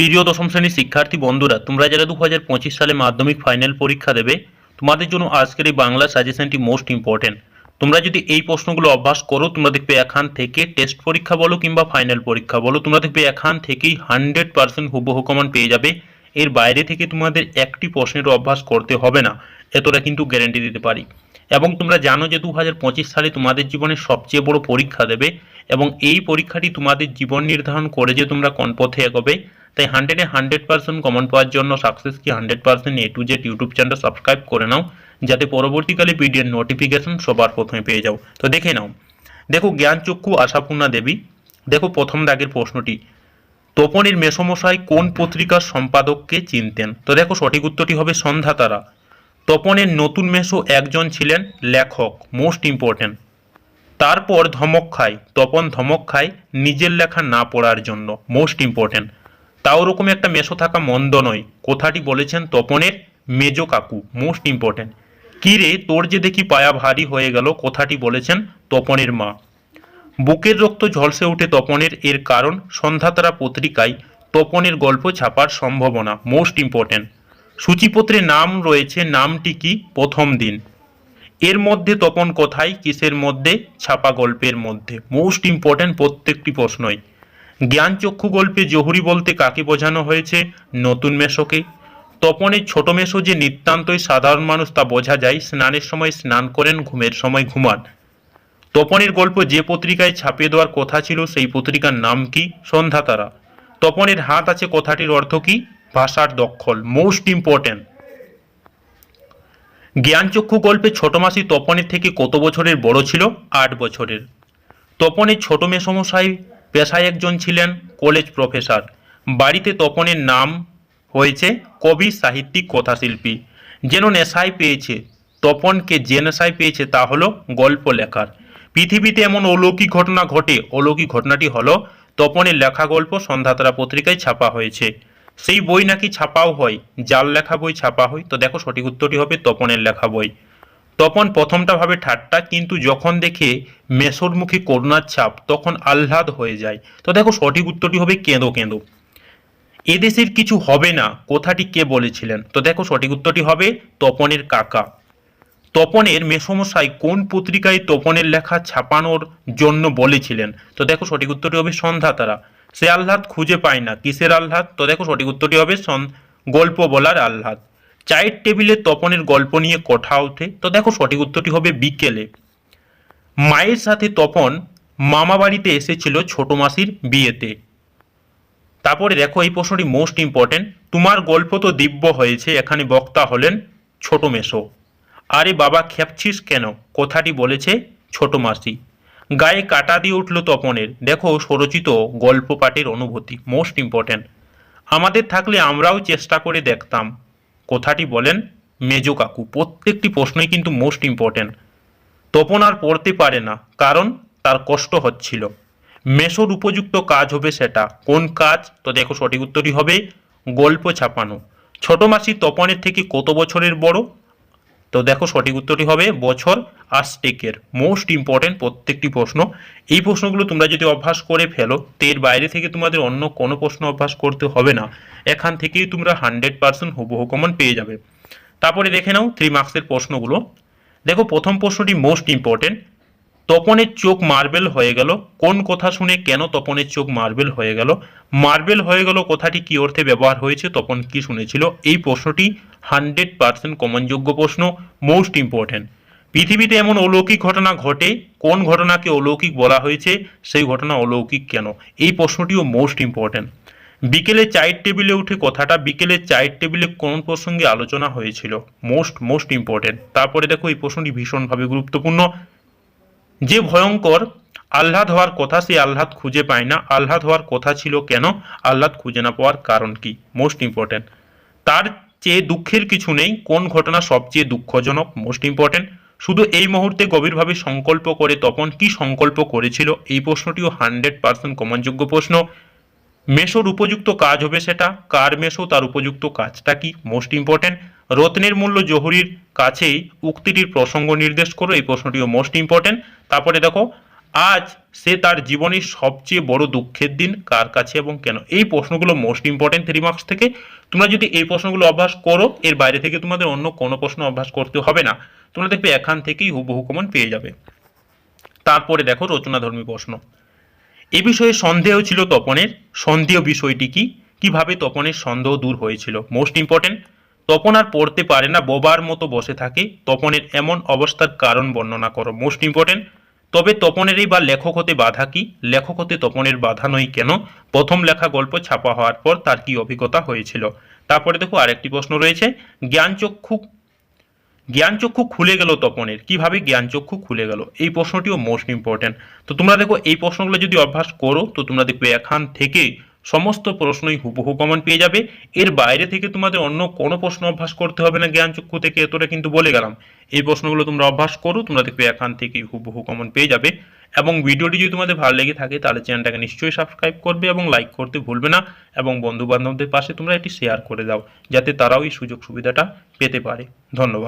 প্রিয় দশম শ্রেণির শিক্ষার্থী বন্ধুরা, তোমরা যারা দু হাজার পঁচিশ সালে মাধ্যমিক ফাইনাল পরীক্ষা দেবে, তোমাদের জন্য আজকের এই বাংলা সাজেশনটি মোস্ট ইম্পর্টেন্ট তোমরা যদি এই প্রশ্নগুলো অভ্যাস করো, তোমরা দেখবে এখান থেকে টেস্ট পরীক্ষা বলো কিংবা ফাইনাল পরীক্ষা বলো, তোমরা দেখবে এখান থেকেই হান্ড্রেড পার্সেন্ট হুবহু কমন পেয়ে যাবে। এর বাইরে থেকে তোমাদের একটি প্রশ্নের অভ্যাস করতে হবে না, এতটা কিন্তু গ্যারেন্টি দিতে পারি। এবং তোমরা জানো যে দু হাজার পঁচিশ সালে তোমাদের জীবনের সবচেয়ে বড় পরীক্ষা দেবে, এবং এই পরীক্ষাটি তোমাদের জীবন নির্ধারণ করে যে তোমরা কোন পথে এগোবে। তাই হান্ড্রেডে হান্ড্রেড পার্সেন্ট কমন পাওয়ার জন্য সাকসেস কি hundred percent A to Z YouTube channel subscribe করে নাও, যাতে পরবর্তীকালে ভিডিওর নোটিফিকেশন সবার প্রথমে পেয়ে যাও। তো দেখে নাও। দেখো জ্ঞানচক্ষু আশাপূর্ণা দেবী, দেখো প্রথম দাগের প্রশ্নটি। তপনের মেসমশাই কোন পত্রিকার সম্পাদককে চিনতেন? তো দেখো সঠিক উত্তরটি হবে সন্ধ্যাতারা তপনের নতুন মেসো একজন ছিলেন লেখক মোস্ট ইম্পর্ট্যান্ট তারপর ধমক খায়, তপন ধমক খায় নিজের লেখা না পড়ার জন্য মোস্ট ইম্পর্ট্যান্ট তাও রকম একটা মেসো থাকা মন্দ নয়। কথাটি বলেছেন তপনের মেজো কাকু মোস্ট ইম্পর্ট্যান্ট কি রে, তোর যে দেখি পায়া ভারী হয়ে গেল, কথাটি বলেছেন তপনের মা। বুকের রক্ত ঝলসে ওঠে তপনের, এর কারণ সন্ধ্যাতারা পত্রিকায় তপনের গল্প ছাপার সম্ভাবনা মোস্ট ইম্পর্ট্যান্ট সূচিপত্রে নাম রয়েছে, নামটি কি? প্রথম দিন। এর মধ্যে তপন কোথায় কিসের মধ্যে? ছাপা গল্পের মধ্যে। মোস্ট ইম্পর্ট্যান্ট প্রত্যেকটি প্রশ্নই। জ্ঞানচক্ষু গল্পে জহুরি বলতে কাকে বোঝানো হয়েছে? নতুন মেশোকে। তপনের ছোট মেশো যে নিতান্তই সাধারণ মানুষ তা বোঝা যায়, স্নানের সময় স্নান করেন, ঘুমের সময় ঘুমান। তপনের গল্প যে পত্রিকায় ছাপিয়ে দেওয়ার কথা ছিল, সেই পত্রিকার নাম কি? সন্ধ্যাতারা তপনের হাত আছে কথাটির অর্থ কি? ভাষার দখল মোস্ট ইম্পর্ট্যান্ট জ্ঞানচক্ষু গল্পে ছোট মাসি তপনের থেকে কত বছরের বড় ছিল? আট বছরের। তপনের ছোট মেসমশাই পেশায় একজন ছিলেন কলেজ প্রফেসর। বাড়িতে তপনের নাম হয়েছে কবি সাহিত্যিক কথাশিল্পী। যেন নেশায় পেয়েছে, তপনকে যে নেশায় পেয়েছে তা হলো গল্প লেখার। পৃথিবীতে এমন অলৌকিক ঘটনা ঘটে, অলৌকিক ঘটনাটি হলো তপনের লেখা গল্প সন্ধ্যাতারা পত্রিকায় ছাপা হয়েছে। সেই বই নাকি ছাপাও হয় যার লেখা বই ছাপা হয়। তো দেখো সঠিক উত্তরটি হবে তপনের লেখা বই। তপন প্রথমটা ভাবে ঠাট্টা, কিন্তু যখন দেখে মেসোর মুখে করুণার ছাপ, তখন আহ্লাদ হয়ে যায়। তো দেখো সঠিক উত্তরটি হবে কেঁদো কেঁদো। এদেশের কিছু হবে না, কথাটি কে বলেছিলেন? তো দেখো সঠিক উত্তরটি হবে তপনের কাকা। তপনের মেসমশাই কোন পত্রিকায় তপনের লেখা ছাপানোর জন্য বলেছিলেন? তো দেখো সঠিক উত্তরটি হবে সন্ধ্যাতারা সে আহ্লাদ খুঁজে পায় না, কিসের আহ্লাদ? তো দেখো সঠিক উত্তরটি হবে গল্প বলার আহ্লাদ। চায়ের টেবিলে তপনের গল্প নিয়ে কথা ওঠে তো দেখো সঠিক উত্তরটি হবে বিকেলে। মায়ের সাথে তপন মামা বাড়িতে এসেছিল ছোট মাসির বিয়েতে। তারপরে দেখো এই প্রশ্নটি মোস্ট ইম্পর্টেন্ট তোমার গল্প তো দিব্য হয়েছে, এখানে বক্তা হলেন ছোট মেশো আরে বাবা খেপছিস কেন? কথাটি বলেছে ছোট মাসি। গায়ে কাটা দিয়ে উঠল তপনের। দেখো স্বরচিত গল্প পাঠের অনুভূতি মোস্ট ইম্পর্টেন্ট আমাদের থাকলে আমরাও চেষ্টা করে দেখতাম। কথাটি বলেন মেজো কাকু। প্রত্যেকটি প্রশ্নই কিন্তু মোস্ট ইম্পর্টেন্ট তপন আর পড়তে পারে না, কারণ তার কষ্ট হচ্ছিল। মেশোর উপযুক্ত কাজ হবে সেটা। কোন কাজ? তো দেখো সঠিক উত্তরই হবে গল্প ছাপানো। ছোট মাসি তপনের থেকে কত বছরের বড়? তো দেখো সঠিক উত্তরটি হবে বছর আস্টেকের মোস্ট ইম্পর্টেন্ট প্রত্যেকটি প্রশ্ন। এই প্রশ্নগুলো তোমরা যদি অভ্যাস করে ফেলো, তো এর বাইরে থেকে তোমাদের অন্য কোনো প্রশ্ন অভ্যাস করতে হবে না। এখান থেকেই তোমরা হান্ড্রেড পার্সেন্ট হুবহু কমন পেয়ে যাবে। তারপরে দেখে নাও থ্রি মার্কসের প্রশ্নগুলো। দেখো প্রথম প্রশ্নটি মোস্ট ইম্পর্টেন্ট তপনের চোখ মার্বেল হয়ে গেল। কোন কথা শুনে কেন তপনের চোখ মার্বেল হয়ে গেল? মার্বেল হয়ে গেল কথাটি কি অর্থে ব্যবহার হয়েছে? তপন কি শুনেছিল? এই প্রশ্নটি হান্ড্রেড পার্সেন্ট কমনযোগ্য প্রশ্ন, মোস্ট ইম্পর্ট্যান্ট। পৃথিবীতে এমন অলৌকিক ঘটনা ঘটে, কোন ঘটনাকে অলৌকিক বলা হয়েছে, সেই ঘটনা অলৌকিক কেন? এই প্রশ্নটিও মোস্ট ইম্পর্ট্যান্ট। বিকেলে চায়ের টেবিলে উঠে কথাটা বিকেলে চায়ের টেবিলে কোন প্রসঙ্গে আলোচনা হয়েছিল? Most most important. তারপরে দেখো এই প্রশ্নটি ভীষণভাবে গুরুত্বপূর্ণ। যে ভয়ঙ্কর আহ্লাদ হওয়ার কথা সেই আহ্লাদ খুঁজে পায় না। আহ্লাদ হওয়ার কথা ছিল কেন? আহ্লাদ খুঁজে না পাওয়ার কারণ কি? মোস্ট ইম্পর্টেন্ট তার চেয়ে দুঃখের কিছু নেই। কোন ঘটনা সবচেয়ে দুঃখজনক? মোস্ট ইম্পর্টেন্ট শুধু এই মুহূর্তে গভীরভাবে সংকল্প করে তপন কি সংকল্প করেছিল? এই প্রশ্নটিও হান্ড্রেড পার্সেন্ট কমনযোগ্য প্রশ্ন। মেশোর উপযুক্ত কাজ হবে সেটা। কার মেশো তার উপযুক্ত কাজটা কি? মোস্ট ইম্পর্টেন্ট রত্নের মূল্য জহুরির কাছেই উক্তিটির প্রসঙ্গ নির্দেশ করো এই প্রশ্নটিও মোস্ট ইম্পর্টেন্ট তারপরে দেখো, আজ সে তার জীবনের সবচেয়ে বড় দুঃখের দিন কার কাছে এবং কেন? এই প্রশ্নগুলো মোস্ট ইম্পর্টেন্ট থ্রি মার্কস থেকে। তোমরা যদি এই প্রশ্নগুলো অভ্যাস করো, এর বাইরে থেকে তোমাদের অন্য কোনো প্রশ্ন অভ্যাস করতে হবে না। তোমরা দেখবে এখান থেকেই হুবহু কমন পেয়ে যাবে। তারপরে দেখো, রচনাধর্মী প্রশ্ন। এ বিষয়ে সন্দেহ ছিল তপনের। সন্দেহ বিষয়টি কি? কীভাবে তপনের সন্দেহ দূর হয়েছিল? মোস্ট ইম্পর্টেন্ট তপন আর পড়তে পারে না, বোবার মতো বসে থাকে। তপনের এমন অবস্থার কারণ বর্ণনা করো। মোস্ট ইম্পর্টেন্ট তবে তপনেরই বা লেখক হতে বাধা কি? লেখক হতে তপনের বাধা নয় কেন? প্রথম লেখা গল্প ছাপা হওয়ার পর তার কি অভিজ্ঞতা হয়েছিল? তারপরে দেখো আরেকটি প্রশ্ন রয়েছে। জ্ঞানচক্ষু জ্ঞানচক্ষু খুলে গেল তপনের। কীভাবে জ্ঞানচক্ষু খুলে গেল? এই প্রশ্নটিও মোস্ট ইম্পর্টেন্ট তো তোমরা দেখো, এই প্রশ্নগুলো যদি অভ্যাস করো, তো তোমরা দেখবে এখান থেকে সমস্ত প্রশ্নই হুবহু কমন পেয়ে যাবে। এর বাইরে থেকে তোমাদের অন্য কোনো প্রশ্ন অভ্যাস করতে হবে না জ্ঞানচক্ষু থেকে, এতটা কিন্তু বলে গেলাম। এই প্রশ্নগুলো তোমরা অভ্যাস করো, তোমরা দেখবে এখান থেকেই হুবহু কমন পেয়ে যাবে। এবং ভিডিওটি যদি তোমাদের ভালো লেগে থাকে, তাহলে চ্যানেলটাকে নিশ্চয়ই সাবস্ক্রাইব করবে এবং লাইক করতে ভুলবে না। এবং বন্ধু বান্ধবদের পাশে তোমরা এটি শেয়ার করে দাও, যাতে তারাও এই সুযোগ সুবিধাটা পেতে পারে। ধন্যবাদ।